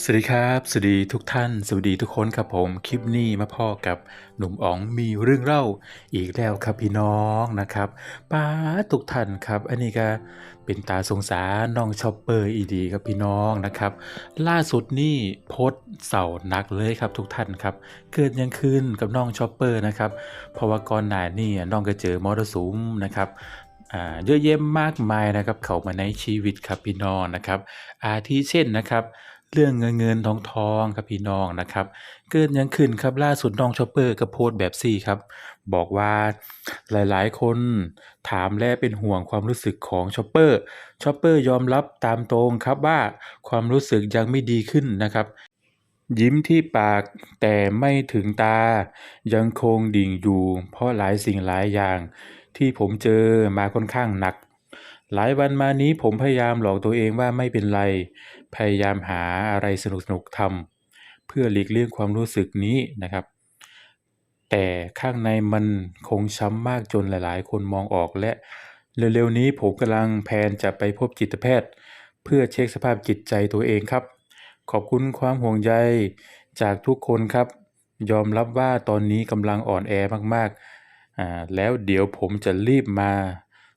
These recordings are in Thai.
สวัสดีครับ สวัสดีทุกท่าน สวัสดีทุกคนครับผม คลิปนี้มาพ่อกับหนุ่มอ๋องมีเรื่องเล่าอีกแล้วครับพี่น้องนะครับป้าทุกท่านครับ อันนี้ก็เป็นตาสงสารน้องชอปเปอร์อีดีครับพี่น้องนะครับ ล่าสุดนี่โพสเสาหนักเลยครับทุกท่านครับ เกิดยังขึ้นกับน้องชอปเปอร์นะครับ เพราะว่าก่อนหน้านี่น้องก็เจอมรสุมนะครับเยอะแยะมากมายนะครับ เข้ามาในชีวิตครับพี่น้องนะครับ อาทิเช่นนะครับ เรื่องเงินเงินทองทองครับพี่น้องนะครับ เกิดยังขึ้นครับล่าสุดน้องชอปเปอร์ก็โพสแบบซี่ครับ บอกว่าหลายๆ คนถามและเป็นห่วงความรู้สึกของชอปเปอร์ชอปเปอร์ยอมรับตามตรงครับว่าความรู้สึกยังไม่ดีขึ้นนะครับ ยิ้มที่ปากแต่ไม่ถึงตา ยังคงดิ่งอยู่ เพราะหลายสิ่งหลายอย่าง ที่ผมเจอมาค่อนข้างหนัก หลายวันมานี้ผมพยายามหลอกตัวเองว่าไม่เป็นไร พยายามหาอะไรสนุกๆทำเพื่อหลีกเลี่ยงความรู้สึกนี้นะครับ แต่ข้างในมันคงช้ำมากจนหลาย ๆ คนมองออกและเร็ว ๆ นี้ผมกำลังแพนจะไปพบจิตแพทย์ เพื่อเช็คสภาพจิตใจตัวเองครับ ขอบคุณความห่วงใยจากทุกคนครับ ยอมรับว่าตอนนี้กำลังอ่อนแอมากๆอ่าแล้วเดี๋ยวผมจะรีบมา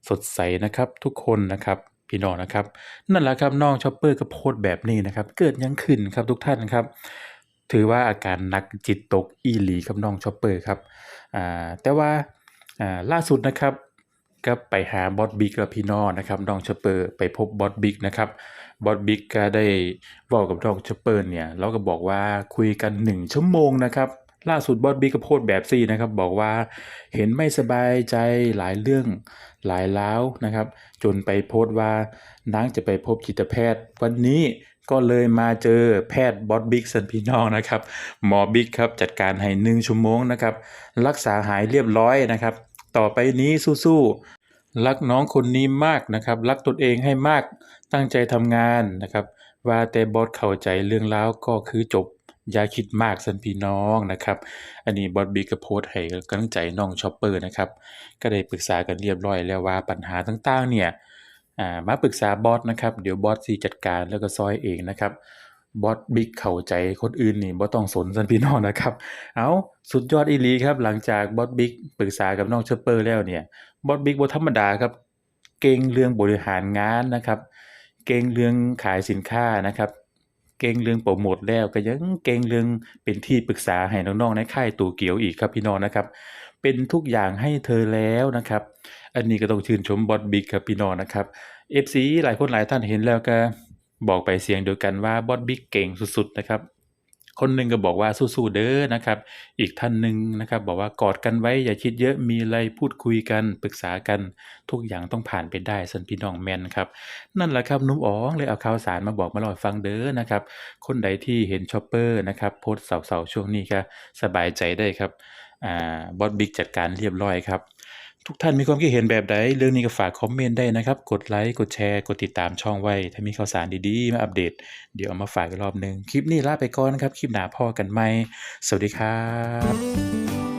สดใสนะครับทุกคนนะครับพี่น้องนะครับ นั่นแหละครับน้องชอปเปอร์ก็โพสต์แบบนี้นะครับ เกิดยังขึ้นครับทุกท่านครับ ถือว่าอาการหนักจิตตกอีหลีครับน้องชอปเปอร์ครับแต่ว่าล่าสุดนะครับก็ไปหาบอสบิ๊กกับพี่น้องนะครับน้องชอปเปอร์ไปพบบอสบิ๊กนะครับบอสบิ๊กก็ได้เว้ากับน้องชอปเปอร์เนี่ยเราก็บอกว่าคุยกัน 1 ชั่วโมงนะครับล่าสุดบอสบิ๊กก็โพสต์แบบซี่นะครับ บอกว่าเห็นไม่สบายใจหลายเรื่อง หลายล้าวนะครับ จนไปโพสต์ว่านางจะไปพบจิตแพทย์ วันนี้ก็เลยมาเจอแพทย์บอสบิ๊กสันพี่น้องนะครับ หมอบิ๊กครับจัดการให้หนึ่งชั่วโมงนะครับ รักษาหายเรียบร้อยนะครับ ต่อไปนี้สู้ๆรักน้องคนนี้มากนะครับ รักตนเองให้มากตั้งใจทำงานนะครับ ว่าแต่บอสเข้าใจเรื่องราวก็คือจบ อย่าคิดมากสันพี่น้องนะครับ อันนี้บอสบิ๊กก็โพสต์ให้กำลังใจน้องชอปเปอร์นะครับ ก็ได้ปรึกษากันเรียบร้อยแล้วว่าปัญหาต่างๆเนี่ยามาปรึกษาบอสนะครับ เดี๋ยวบอสสิจัดการแล้วก็ซอยเองนะครับ บอสบิ๊กเข้าใจคนอื่นนี่บ่ต้องสนสันพี่น้องนะครับ เอาสุดยอดอีลีครับ หลังจากบอสบิ๊กปรึกษากับน้องชอปเปอร์แล้วเนี่ย บอสบิ๊กบ่ธรรมดาครับ เก่งเรื่องบริหารงานนะครับ เก่งเรื่องขายสินค้านะครับ เก่งเรื่องโปรโมทแล้วก็ยังเก่งเรื่องเป็นที่ปรึกษาให้น้องๆในค่ายตู่เกียวอีกครับพี่น้องนะครับ เป็นทุกอย่างให้เธอแล้วนะครับ อันนี้ก็ต้องชื่นชมบอสบิ๊กครับพี่น้องนะครับเอฟซีหลายคนหลายท่านเห็นแล้วก็บอกไปเสียงเดียวกันว่าบอสบิ๊กเก่งสุดๆนะครับ คนหนึ่งก็บอกว่าสู้ๆเด้อนะครับ อีกท่านหนึ่งนะครับ บอกว่ากอดกันไว้อย่าคิดเยอะมีอะไรพูดคุยกันปรึกษากันทุกอย่างต้องผ่านไปได้สันพี่น้องแมนครับนั่นแหละครับนุ่มอ๋องเลยเอาข่าวสารมาบอกมาเล่าฟังเด้อนะครับ คนใดที่เห็นชอปเปอร์นะครับโพสเสาๆช่วงนี้ก็สบายใจได้ครับอ่าบอสบิ๊กจัดการเรียบร้อยครับ ทุกท่านมีความคิดเห็นแบบใดเรื่องนี้ก็ฝากคอมเมนต์ได้นะครับ กดไลค์ กดแชร์ กดติดตามช่องไว้ ถ้ามีข่าวสารดีๆ มาอัปเดต เดี๋ยวเอามาฝากอีกรอบหนึ่งคลิปนี้ลาไปก่อนนะครับ คลิปหน้าพ่อกันไหม สวัสดีครับ